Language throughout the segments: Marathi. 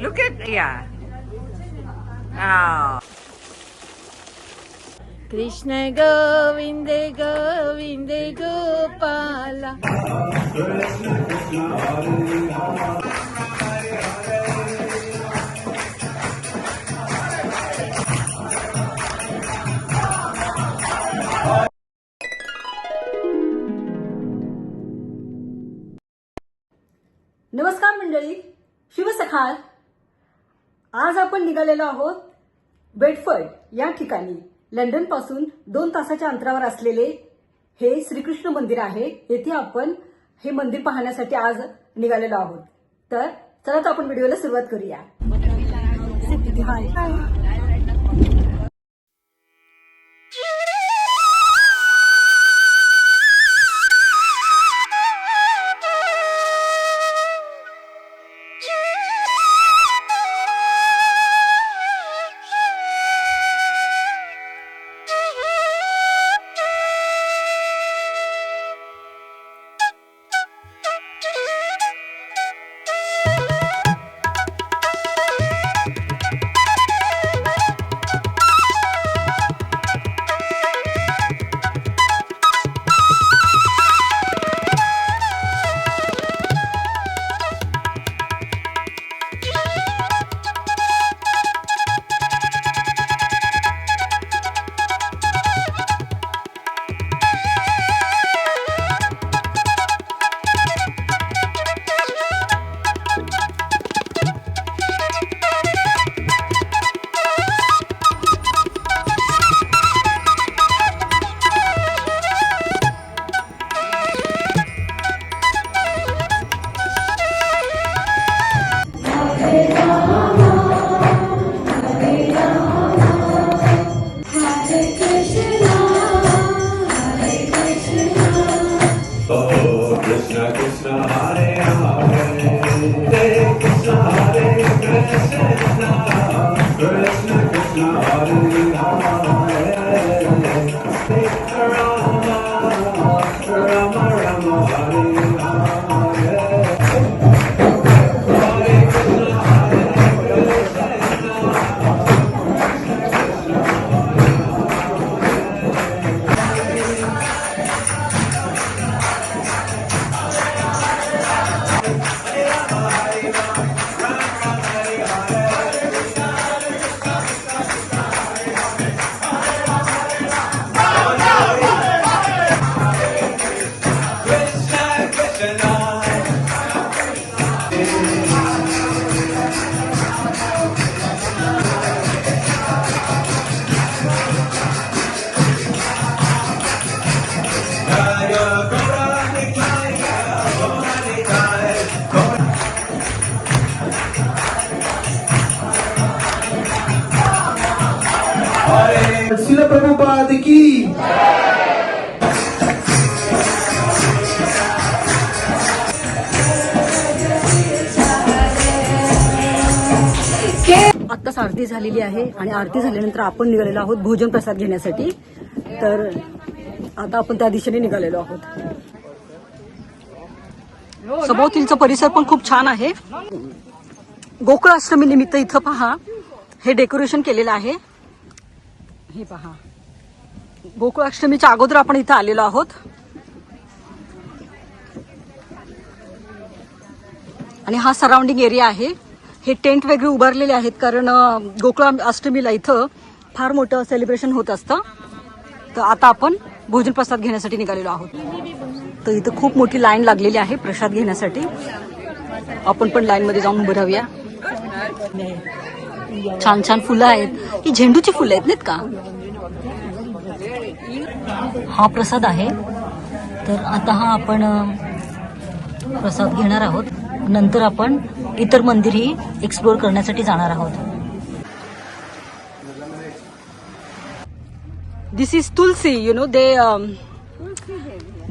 Look at, yeah. Oh. Krishna Govinda Govinda Gopala आहात आज आपण निघालेलो आहोत बेडफर्ड या ठिकाणी. लंडनपासून दोन तासाच्या अंतरावर असलेले हे श्रीकृष्ण मंदिर आहे. येथे आपण हे मंदिर पाहण्यासाठी आज निघालेलो आहोत. तर चला तर आपण व्हिडिओला सुरुवात करूया. Hare Rama. శిల ప్రభుపాదికి आत्ताच आरती झालेली आहे आणि आरती झाल्यानंतर आपण निघालेलो आहोत भोजन प्रसाद घेण्यासाठी. तर आता आपण त्या दिशेने निघालेलो आहोत. सभोवतीलचा परिसर पण खूप छान आहे. गोकुळ अष्टमी निमित्त इथं पहा. हे डेकोरेशन केलेलं आहे. हे पहा. गोकुळाष्टमीच्या अगोदर आपण इथं आलेलो आहोत. आणि हा सराउंडिंग एरिया आहे. हे टेंट वगैरे उभारलेले आहेत कारण गोकुळा गोकुळ अष्टमीला इथं फार मोठं सेलिब्रेशन होत असतं. तर आता आपण भोजन प्रसाद घेण्यासाठी निघालेलो आहोत. तर इथं खूप मोठी लाईन लागलेली आहे प्रसाद घेण्यासाठी. आपण पण लाईनमध्ये जाऊन उभं राहूया. छान छान फुलं आहेत. ही झेंडूची फुलं आहेत नाहीत का? हा प्रसाद आहे. तर आता हा आपण प्रसाद घेणार आहोत. नंतर आपण इतर मंदिरही एक्सप्लोर करण्यासाठी जाणार आहोत. This is tulsi you know they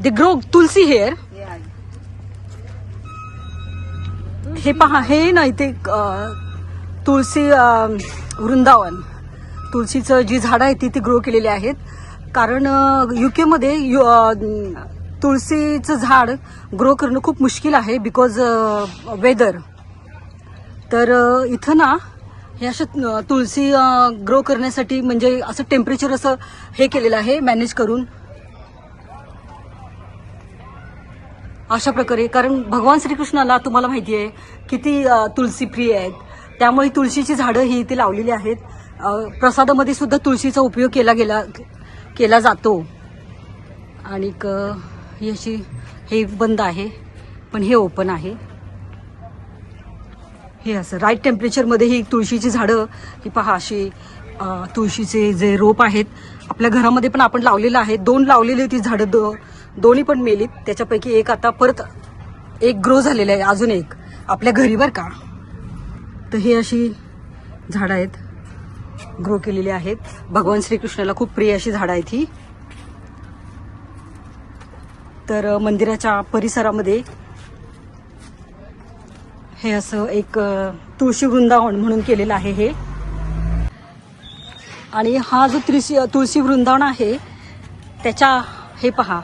they grow tulsi here हे पहा हे ना इथे तुळसी तुळशी वृंदावन. तुळशीचं जी झाडं आहेत ती ती ग्रो केलेली आहेत. कारण यू केमध्ये यु- तुळशीचं झाड ग्रो करणं खूप मुश्किल आहे बिकॉज वेदर तर इथं ना हे असं तुळसी तुळशी ग्रो करण्यासाठी म्हणजे असं टेम्परेचर असं हे केलेलं आहे मॅनेज करून. अशा प्रकारे कारण भगवान श्रीकृष्णाला तुम्हाला माहिती आहे किती तुळसी प्रिय आहेत. त्यामुळे तुळशीची झाडं ही इथे लावलेली आहेत. प्रसादामध्ये सुद्धा तुळशीचा उपयोग केला गेला केला जातो. आणि ही अशी हे बंद आहे पण हे ओपन आहे. हे असं राईट टेम्परेचरमध्ये ही तुळशीची झाडं ही पहा अशी तुळशीचे जे रोप आहेत आपल्या घरामध्ये पण आपण लावलेलं आहे. दोन लावलेली होती झाडं दो दोन्ही पण मेलीत. त्याच्यापैकी एक आता परत एक ग्रो झालेलं आहे अजून एक. आपल्या घरी बरं का? तर हे अशी झाडं आहेत. ग्रो केलेली आहेत. भगवान श्रीकृष्णाला खूप प्रिय अशी झाडं आहेत ही. तर मंदिराच्या परिसरामध्ये हे असं एक तुळशी वृंदावन म्हणून केलेलं आहे हे. आणि हा जो तुळशी तुळशी वृंदावन आहे त्याच्या हे पहा.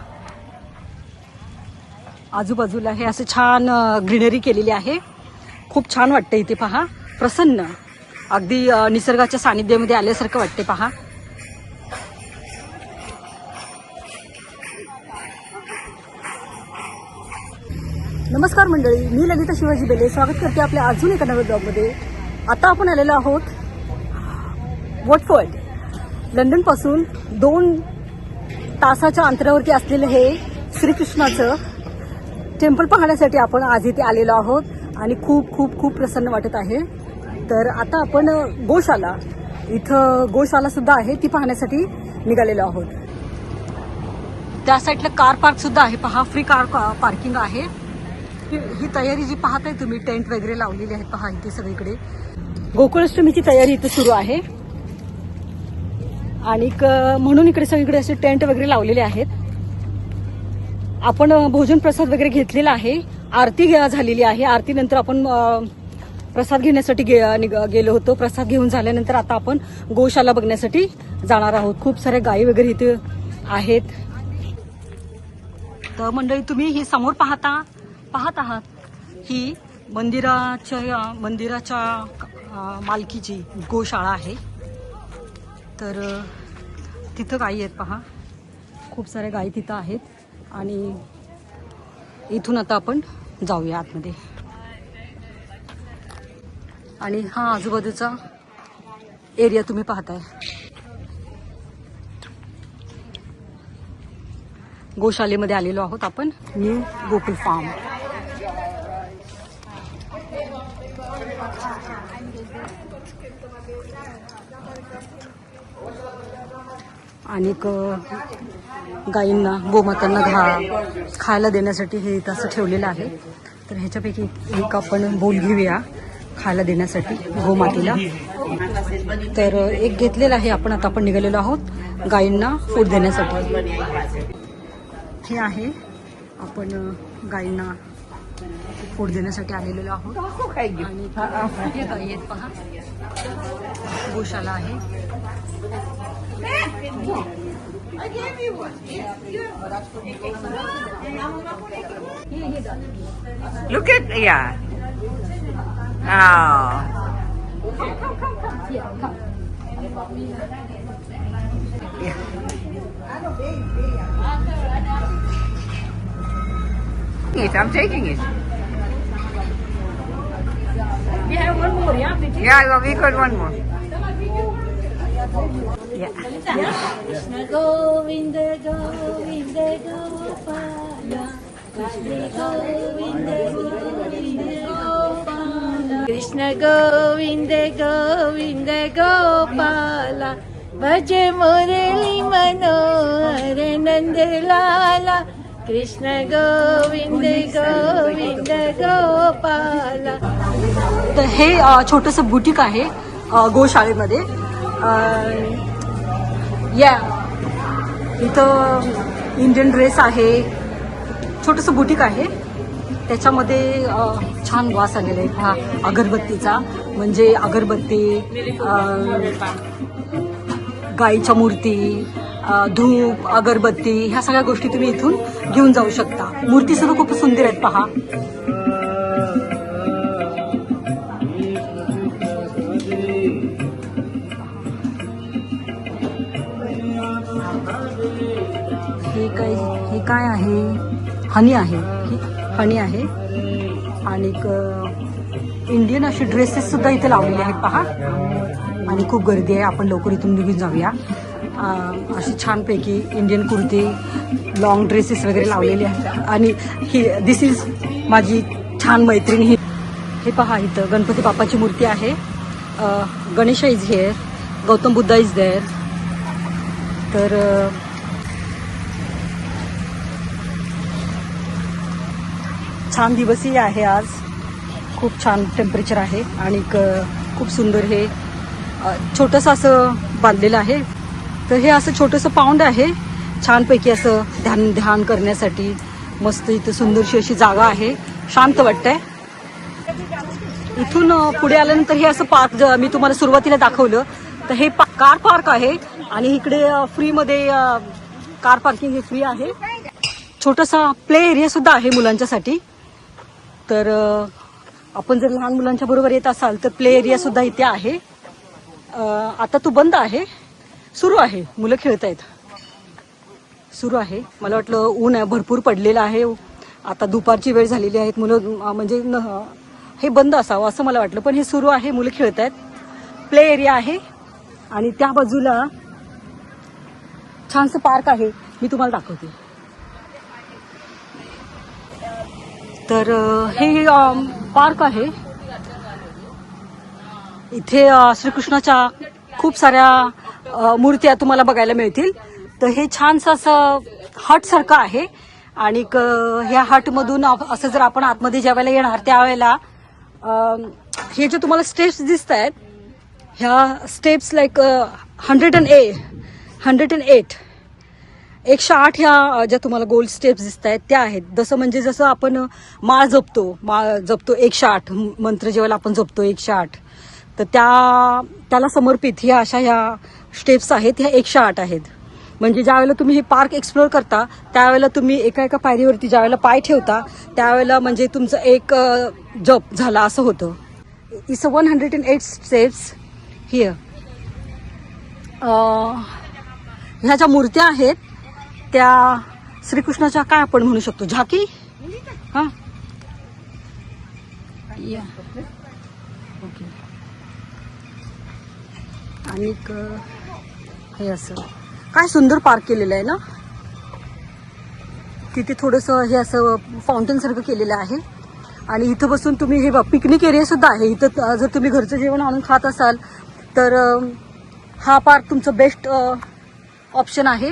आजूबाजूला हे असं छान ग्रीनरी केलेली आहे. खूप छान वाटतं इथे पहा. प्रसन्न. अगदी निसर्गाच्या सानिध्यामध्ये आल्यासारखं वाटते पहा. नमस्कार मंडळी मी ललिता शिवाजी बेले. स्वागत करते आपल्या अजून एका नव्या ब्लॉगमध्ये. आता आपण आलेलो आहोत वॉटफर्ड लंडनपासून दोन तासाच्या अंतरावरती असलेलं हे श्रीकृष्णाचं टेम्पल पाहण्यासाठी आपण आज इथे आलेलो आहोत आणि खूप खूप खूप प्रसन्न वाटत आहे. तर आता आपण गोशाला इथं गोशाला सुद्धा आहे ती पाहण्यासाठी निघालेलो आहोत. त्या साईडला कार पार्क सुद्धा आहे पहा फ्री कार पार्किंग आहे. ही ही तयारी जी पाहताय तुम्ही टेंट वगैरे लावलेली आहे पहा इथे सगळीकडे. गोकुळाष्टमीची तयारी इथे सुरू आहे. आणि म्हणून इकडे सगळीकडे असे टेंट वगैरे लावलेले आहेत. आपण भोजन प्रसाद वगैरे घेतलेला आहे. आरती झालेली आहे. आरतीनंतर आपण प्रसाद घेण्यासाठी गे- गेलो होतो. प्रसाद घेऊन झाल्यानंतर आता आपण गोशाला बघण्यासाठी जाणार आहोत. खूप साऱ्या गायी वगैरे इथे आहेत. तर मंडळी तुम्ही ही समोर पाहता पाहत आहात ही मंदिराच्या मंदिराच्या मालकीची गोशाळा आहे. तर तिथं गायी आहेत पहा. खूप साऱ्या गायी तिथं आहेत. आणि इथून आता आपण जाऊया आतमध्ये. आणि हा आजूबाजूचा एरिया तुम्ही पाहताय. गोशालेमध्ये आलेलो आहोत आपण न्यू गोकुल फार्म. आणि गाईंना गोमातांना घा खायला देण्यासाठी हे इथं असं ठेवलेलं आहे. तर ह्याच्यापैकी एक आपण बोल घेऊया. खायला देण्यासाठी गोमातेला. तर एक घेतलेला आहे. आपण आता आपण निघालेलो आहोत गायींना फूड देण्यासाठी. हे आहे. आपण गायींना फूड देण्यासाठी आलेलो आहोत. आणि हे गाई आहेत पहा. गोशाला आहे. Oh. อ้าวเ it I'm taking it. We have one more yeah? Yeah we got one more. Yeah. Krishna Govinda Govinda Gopala. Krishna Govinda Govinda Krishna Govind Govind Gopala भज मुरली मनोहर नंदलाला कृष्ण गोविंद गोविंद गोपाला. तर हे छोटंसं बुटीक आहे गोशाळेमध्ये. या. इथं इंडियन ड्रेस आहे. छोटंसं बुटीक आहे. त्याच्यामध्ये छान वास आलेला आहे हा अगरबत्तीचा. म्हणजे अगरबत्ती गाईच्या मूर्ती धूप अगरबत्ती ह्या सगळ्या गोष्टी तुम्ही इथून घेऊन जाऊ शकता. मूर्ती सुद्धा खूप सुंदर आहेत पहा. हे काय हे काय आहे? हनी आहे. ही आहे. आणि इंडियन असे ड्रेसेस सुद्धा इथे लावलेले आहेत पहा. आणि खूप गर्दी आहे. आपण लवकर इथून निघून जाऊया. अशी छानपैकी इंडियन कुर्ती लॉंग ड्रेसेस वगैरे लावलेले आहेत. आणि ही दिस इज माझी छान मैत्रीण. ही हे पहा इथं गणपती बाप्पाची मूर्ती आहे. Ganesha is here Gautam Buddha is there तर छान दिवसही आहे आज. खूप छान टेम्परेचर आहे आणि खूप सुंदर हे छोटंसं असं बांधलेलं आहे. तर हे असं छोटंसं पाऊंड आहे. छानपैकी असं ध्यान ध्यान करण्यासाठी मस्त इथं सुंदरशी अशी जागा आहे. शांत वाटतंय. इथून पुढे आल्यानंतर हे असं पार्क मी तुम्हाला सुरुवातीला दाखवलं. तर हे पा- कार पार्क आहे आणि इकडे फ्रीमध्ये कार पार्किंग हे फ्री आहे. छोटासा प्ले एरिया सुद्धा आहे मुलांच्यासाठी. तर आपण जर लहान मुलांच्या बरोबर येत असाल तर प्ले एरिया सुद्धा इथे आहे. आता तो बंद आहे. सुरू आहे. मुलं खेळत आहेत सुरू आहे. मला वाटलं ऊन आहे भरपूर पडलेलं आहे. आता दुपारची वेळ झालेली आहेत मुलं म्हणजे न- हे बंद असावं असं मला वाटलं. पण हे सुरू आहे. मुलं खेळत आहेत प्ले एरिया आहे. आणि त्या बाजूला छानसं पार्क आहे. मी तुम्हाला दाखवते. तर हे पार्क आहे. इथे श्रीकृष्णाच्या खूप साऱ्या मूर्त्या तुम्हाला बघायला मिळतील. तर हे छानसं असं हट सारखं आहे. आणि ह्या हटमधून असं जर आपण आतमध्ये ज्यावेळेला येणार त्यावेळेला हे जे तुम्हाला स्टेप्स दिसत आहेत ह्या steps like hundred and a hundred and eight. एकशे आठ ह्या ज्या तुम्हाला गोल्ड स्टेप्स दिसत आहेत त्या आहेत. जसं म्हणजे जसं आपण माळ जपतो माळ जपतो एकशे आठ मंत्र जेव्हा आपण जपतो एकशे आठ. तर त्या त्याला समर्पित ह्या अशा ह्या स्टेप्स आहेत ह्या एकशे आठ आहेत. म्हणजे ज्यावेळेला तुम्ही हे पार्क एक्सप्लोअर करता त्यावेळेला तुम्ही एका एका पायरीवरती ज्यावेळेला पाय ठेवता त्यावेळेला म्हणजे तुमचं एक जप झाला असं होतं. Is one hundred and eight steps here ह्या ज्या मूर्त्या आहेत त्या श्रीकृष्णाच्या काय आपण म्हणू शकतो? झाकी? हा? या. ओके. आणि हे असं. काय सुंदर पार्क केलेलं आहे ना? तिथे थोडंसं हे असं फाउंटेन सारखं केलेलं आहे. आणि इथं बसून तुम्ही हे पिकनिक एरिया सुद्धा आहे. इथं जर तुम्ही घरचं जेवण आणून खात असाल तर हा पार्क तुमचं बेस्ट ऑप्शन आहे.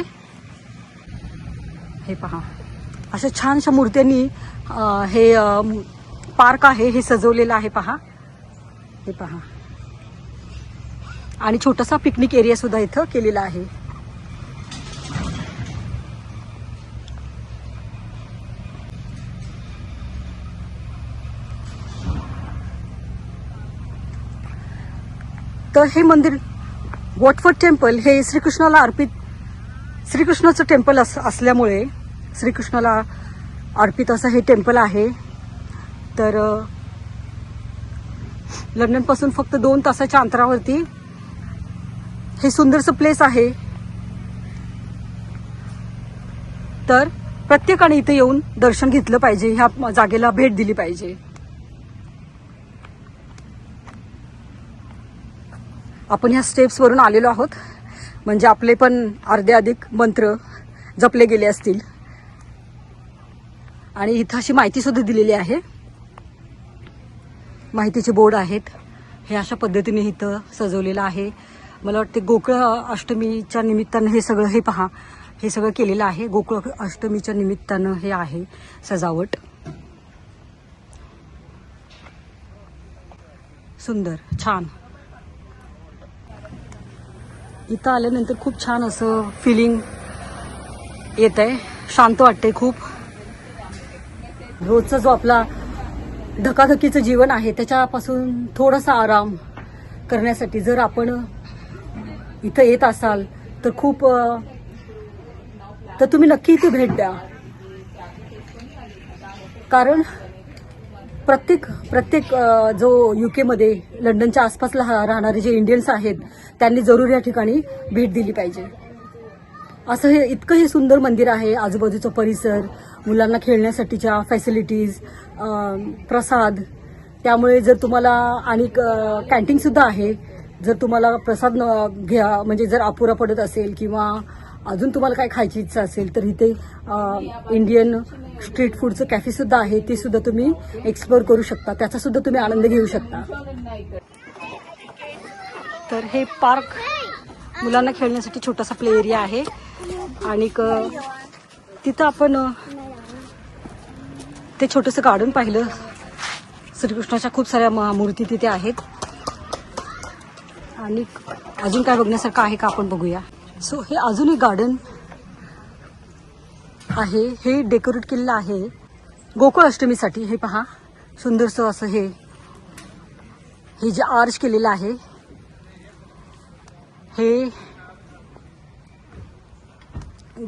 हे पहा. अशा छानशा मूर्त्यांनी हे पार्क आहे हे सजवलेलं आहे पहा. हे पहा. आणि छोटासा पिकनिक एरिया सुद्धा इथं केलेला आहे. तर हे मंदिर वॉटफर्ड टेम्पल हे श्रीकृष्णाला अर्पित श्रीकृष्णाचं टेम्पल अस असल्यामुळे श्रीकृष्णाला अर्पित असं हे टेम्पल आहे. तर लंडनपासून फक्त दोन तासाच्या अंतरावरती हे सुंदरसं प्लेस आहे. तर प्रत्येकाने इथे येऊन दर्शन घेतलं पाहिजे ह्या जागेला भेट दिली पाहिजे. आपण ह्या स्टेप्सवरून आलेलो आहोत. म्हणजे आपले पण अर्धे अधिक मंत्र जपले गेले असतील. आणि इथं अशी माहिती सुद्धा दिलेली आहे. माहितीचे बोर्ड आहेत. हे अशा पद्धतीने इथं सजवलेलं आहे. मला वाटते गोकुळ अष्टमीच्या निमित्तानं हे सगळं हे पहा. हे सगळं केलेलं आहे. गोकुळ अष्टमीच्या निमित्तानं हे आहे सजावट. सुंदर छान. इथं आल्यानंतर खूप छान असं फिलिंग येत आहे शांत वाटते खूप. रोजचा जो आपला धकाधकीचं जीवन आहे त्याच्यापासून थोडासा आराम करण्यासाठी जर आपण इथं येत असाल तर खूप तर तुम्ही नक्की इथे भेट द्या. कारण प्रत्येक प्रत्येक जो युकेमध्ये लंडनच्या आसपासला राहणारे जे इंडियन्स आहेत त्यांनी जरूर या ठिकाणी भेट दिली पाहिजे. असं हे इतकं हे सुंदर मंदिर आहे आजूबाजूचा परिसर मुलांना खेळण्यासाठीच्या फॅसिलिटीज प्रसाद. त्यामुळे जर तुम्हाला आणि कॅन्टीनसुद्धा आहे जर तुम्हाला प्रसाद न- घ्या म्हणजे जर अपुरा पडत असेल किंवा अजून तुम्हाला काय खायची इच्छा असेल तर इथे इंडियन स्ट्रीट फूडचं कॅफे सुद्धा आहे. ते सुद्धा तुम्ही एक्सप्लोअर करू शकता. त्याचा सुद्धा तुम्ही आनंद घेऊ शकता. तर हे पार्क मुलांना खेळण्यासाठी छोटासा प्ले एरिया आहे. आणि तिथं आपण ते छोटंसं गार्डन पाहिलं. श्रीकृष्णाच्या खूप साऱ्या मूर्ती तिथे आहेत. आणि अजून काय बघण्यासारखं आहे का आपण बघूया. सो हे अजून एक गार्डन आहे. हे डेकोरेट केलेलं आहे. गोकुळ अष्टमीसाठी हे पहा. सुंदरसं असं हे. हे जे आर्च केलेलं आहे. हे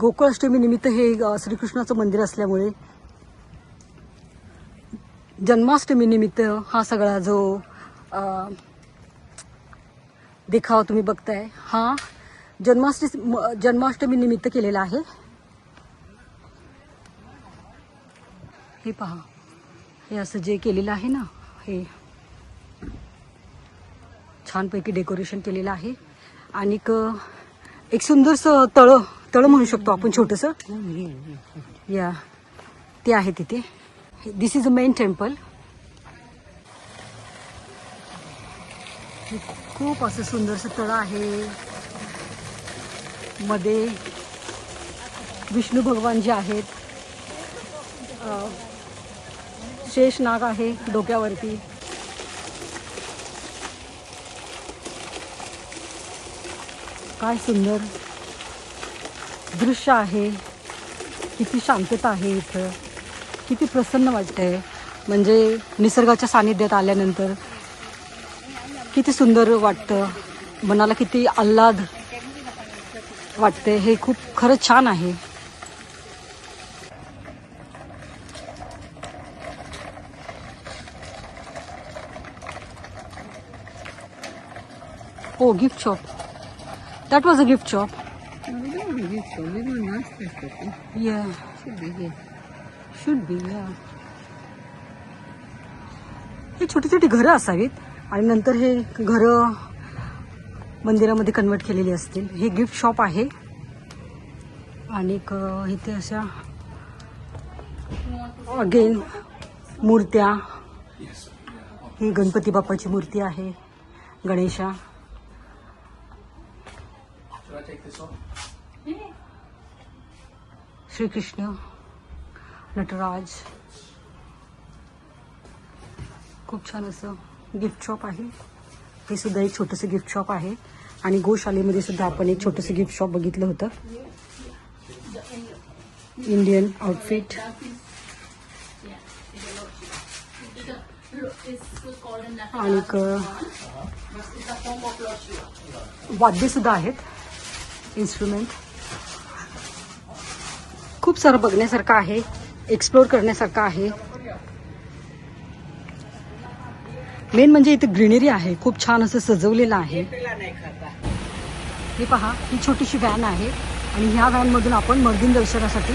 गोकुळ निमित्त हे श्रीकृष्णाचं मंदिर असल्यामुळे जन्माष्टमी निमित्त हा सगळा जो देखावा तुम्ही बघताय हा जन्माष्टमी म- जन्माष्टमी निमित्त केलेला आहे. हे पहा. हे असं जे केलेलं आहे ना हे छानपैकी डेकोरेशन केलेलं आहे. आणि एक सुंदरसं तळं तळं म्हणू शकतो आपण छोटंसं. या. ते आहे तिथे. This is a main temple खूप असं सुंदरसं तळं आहे. मध्ये विष्णू भगवान जे आहेत शेष नाग आहे डोक्यावरती. काय सुंदर दृश्य आहे. किती शांतता आहे इथं. किती प्रसन्न वाटतंय. म्हणजे निसर्गाच्या सानिध्यात आल्यानंतर किती सुंदर वाटतं. मनाला किती आल्हाद वाटते हे खूप खरंच छान आहे. हो gift shop that was a gift shop Yeah. Should be yeah. हे छोटी छोटी घरं असावीत. आणि नंतर हे घरं मंदिरामध्ये कन्वर्ट केलेली असतील. हे गिफ्ट शॉप आहे. आणि इथे अशा अगेन मूर्त्या. ही गणपती बाप्पाची मूर्ती आहे. गणेशा. श्रीकृष्ण. नटराज. खूप छान असं गिफ्ट शॉप आहे. हे सुद्धा एक छोटंसं गिफ्ट शॉप आहे. आणि गोशालेमध्ये सुद्धा आपण एक छोटंसं गिफ्ट शॉप बघितलं होतं. इंडियन आउटफिट आणि वाद्य सुद्धा आहेत. इन्स्ट्रुमेंट खूप सारं बघण्यासारखं आहे. एक्सप्लोर करण्यासारखं आहे. मेन म्हणजे इथे ग्रीनरी आहे. खूप छान असं सजवलेलं आहे. हे पहा ही छोटीशी व्हॅन आहे. आणि ह्या व्हॅनमधून आपण मर्दिन दर्शनासाठी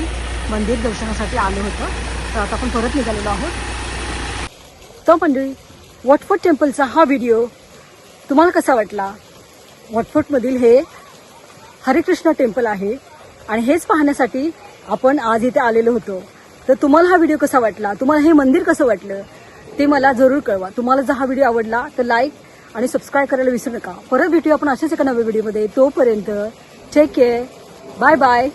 मंदिर दर्शनासाठी आलो होतो. तर आता आपण परत निघालेलो आहोत. तर मंडळी वॉटफोर्ट टेम्पलचा हा व्हिडिओ तुम्हाला कसा वाटला? वॉटफोर्टमधील हे हरिकृष्ण टेम्पल आहे. आणि हेच पाहण्यासाठी आपण आज इथे आलेलो होतो. तर तुम्हाला हा व्हिडिओ कसा वाटला? तुम्हाला हे मंदिर कसं वाटलं? ते मला जरूर कळवा. तुम्हाला जर हा व्हिडिओ आवडला तर लाईक आणि सबस्क्राईब करायला विसरू नका. परत भेटूया आपण अशाच एका नव्या व्हिडिओमध्ये. तोपर्यंत टेक केअर बाय बाय